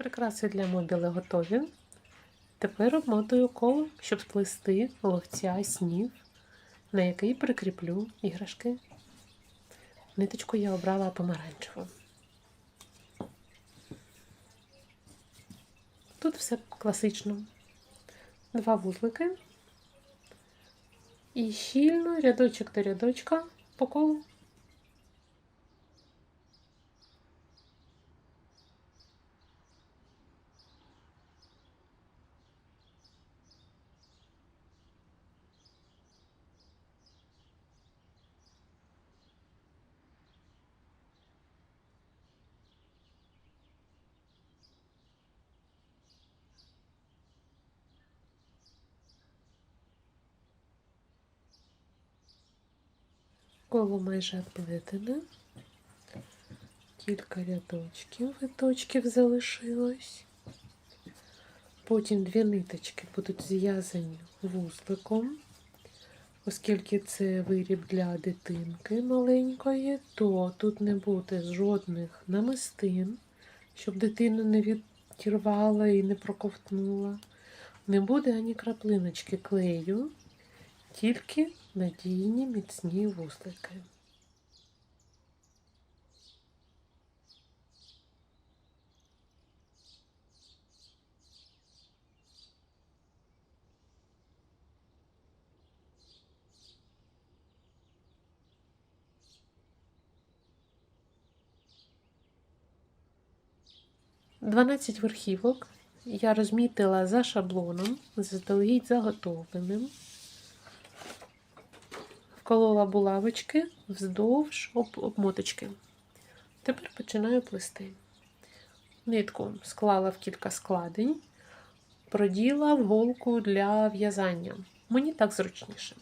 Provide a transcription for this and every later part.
Прикраси для мобіли готові. Тепер обмотую коло, щоб сплести ловця снів, на який прикріплю іграшки. Ниточку я обрала помаранчеву. Тут все класично. Два вузлики. І щільно рядочок до рядочка по колу. Коло майже оплетене. Кілька рядочків, виточків залишилось. Потім дві ниточки будуть зв'язані вузликом. Оскільки це виріб для дитинки маленької, то тут не буде жодних намистин, щоб дитину не відірвала і не проковтнула. Не буде ані краплиночки клею, тільки надійні міцні вузлики. Дванадцять верхівок я розмітила за шаблоном, заздалегідь заготовленим. Вколола булавочки вздовж обмоточки. Тепер починаю плести. Нитку склала в кілька складень, проділа в голку для в'язання. Мені так зручніше.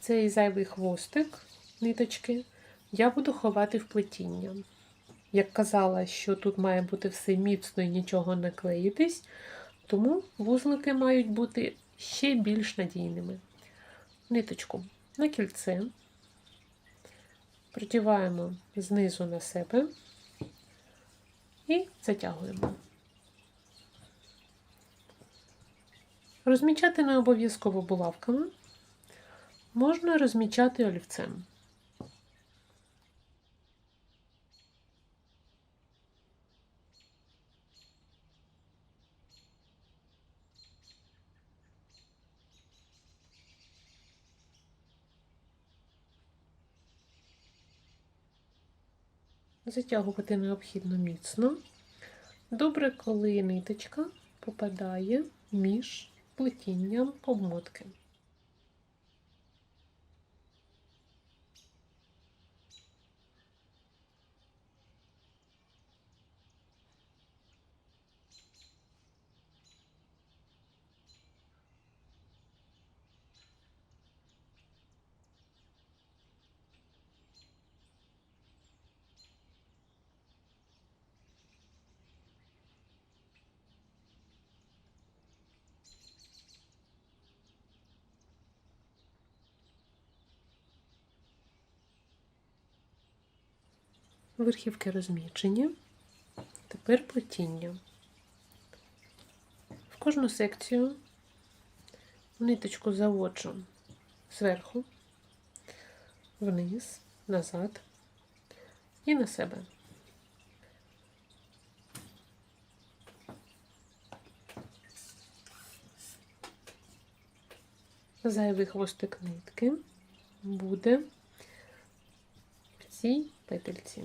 Цей зайвий хвостик ниточки я буду ховати в плетіння. Як казала, що тут має бути все міцно і нічого не клеїтись, тому вузлики мають бути ще більш надійними. Ниточку на кільце придіваємо знизу на себе і затягуємо. Розмічати не обов'язково булавками, можна розмічати олівцем. Затягувати необхідно міцно. Добре, коли ниточка попадає між плетінням обмотки. Верхівки розмічені. Тепер плетіння. В кожну секцію ниточку заводжу зверху, вниз, назад і на себе. Зайвий хвостик нитки буде в цій петельці.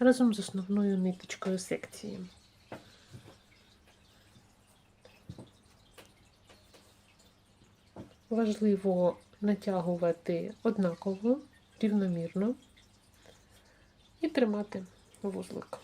Разом з основною ниточкою секції. Важливо натягувати однаково, рівномірно і тримати вузлик.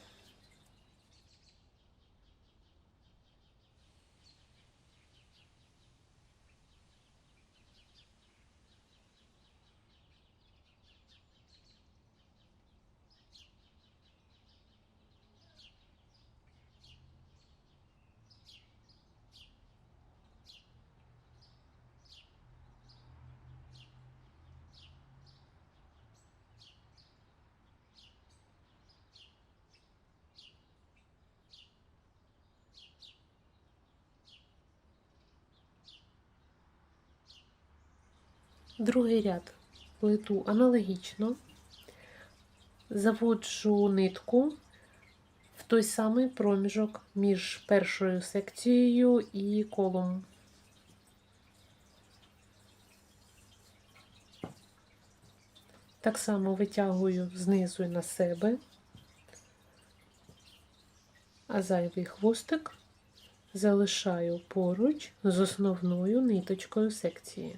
Другий ряд плиту аналогічно. Заводжу нитку в той самий проміжок між першою секцією і колом. Так само витягую знизу на себе, а зайвий хвостик залишаю поруч з основною ниточкою секції.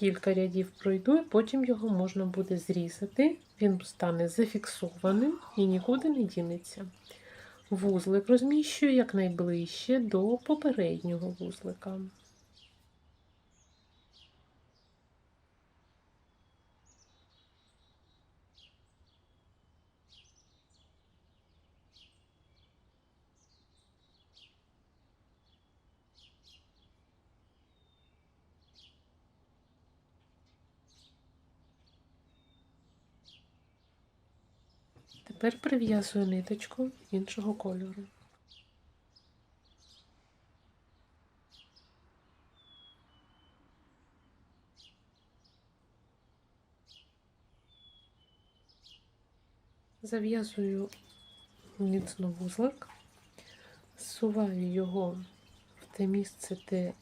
Кілька рядів пройду, і потім його можна буде зрізати, він стане зафіксованим і нікуди не дінеться. Вузлик розміщую якнайближче до попереднього вузлика. Тепер прив'язую ниточку іншого кольору. Зав'язую міцно вузлик, зсуваю його в те місце, де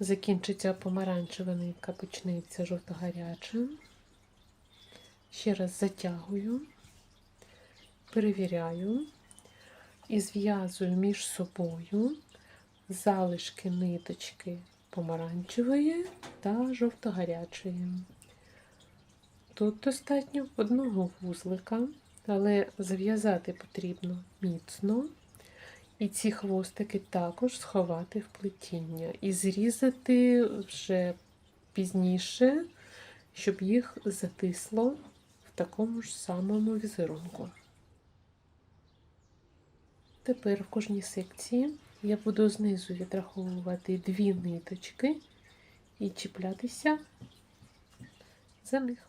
закінчиться помаранчева нитка, почнеться жовто-гаряча. Ще раз затягую перевіряю і зв'язую між собою залишки ниточки помаранчевої та жовто-гарячої. Тут достатньо одного вузлика, але зв'язати потрібно міцно. І ці хвостики також сховати в плетіння і зрізати вже пізніше, щоб їх затисло в такому ж самому візерунку. Тепер в кожній секції я буду знизу відраховувати дві ниточки і чіплятися за них.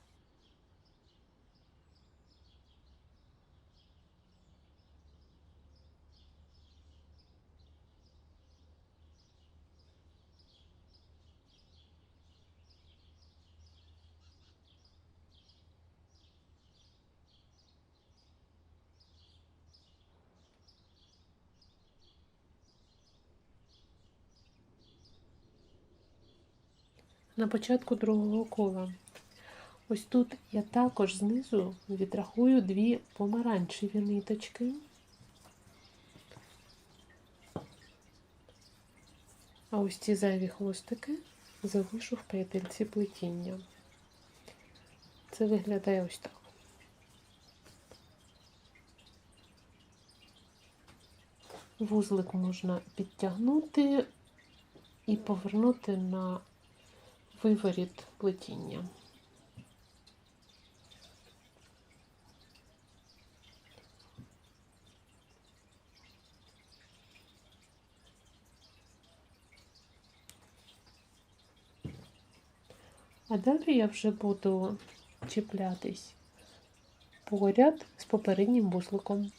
На початку другого кола. Ось тут я також знизу відрахую дві помаранчеві ниточки. А ось ці зайві хвостики залишу в петельці плетіння. Це виглядає ось так. Вузлик можна підтягнути і повернути на виворіт плетіння. А далі я вже буду чіплятись поряд з попереднім вузликом.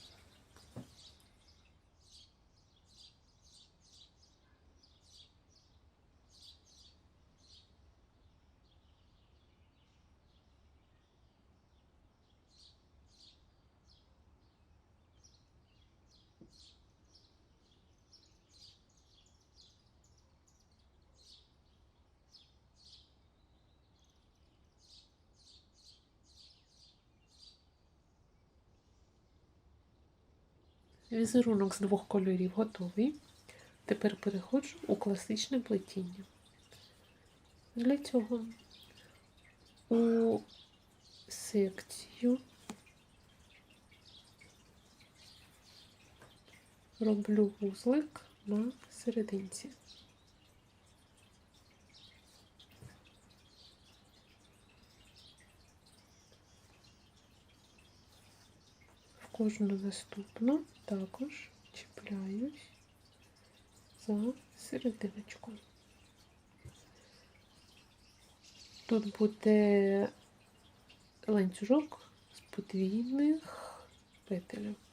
Візерунок з двох кольорів готовий. Тепер переходжу у класичне плетіння. Для цього у секцію роблю вузлик на серединці. Кожну наступну також чіпляюсь за серединочку. Тут буде ланцюжок з подвійних петельок.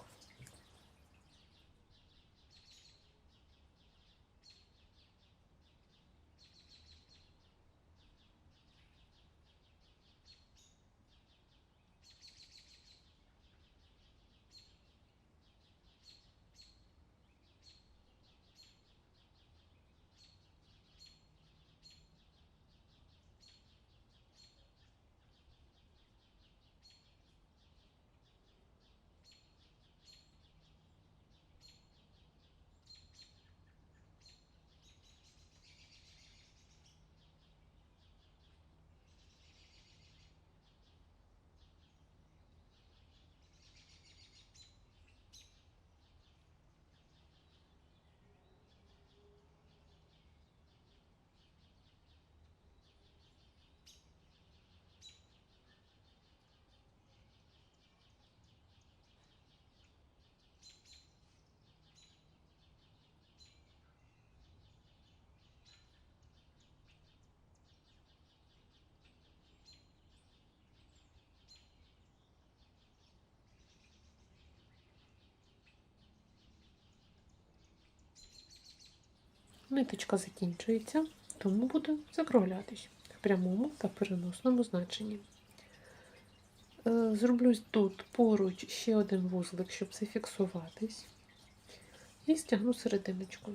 Ниточка закінчується, тому буду закруглятись в прямому та переносному значенні. Е, Зроблю тут поруч ще один вузлик, щоб зафіксуватись. І стягну серединочку.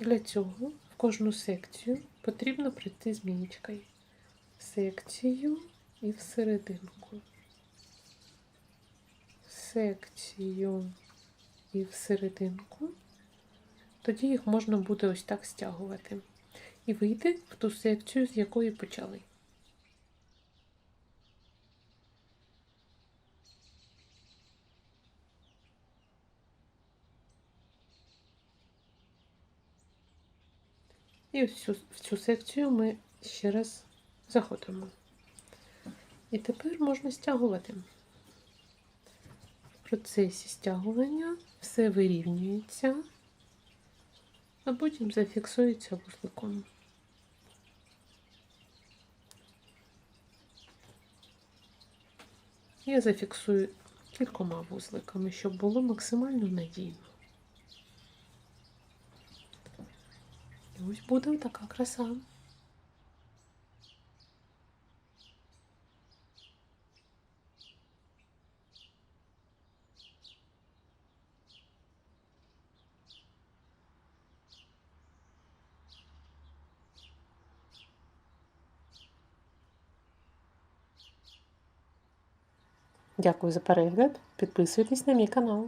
Для цього в кожну секцію потрібно пройти змієчкою. Секцію і в серединку. Секцію і в серединку. Тоді їх можна буде ось так стягувати. І вийти в ту секцію, з якої почали. І ось в цю секцію ми ще раз заходимо. І тепер можна стягувати. Процесі стягування все вирівнюється, а потім зафіксується вузликом. Я зафіксую кількома вузликами, щоб було максимально надійно. І ось буде така краса. Дякую за перегляд. Підписуйтесь на мій канал.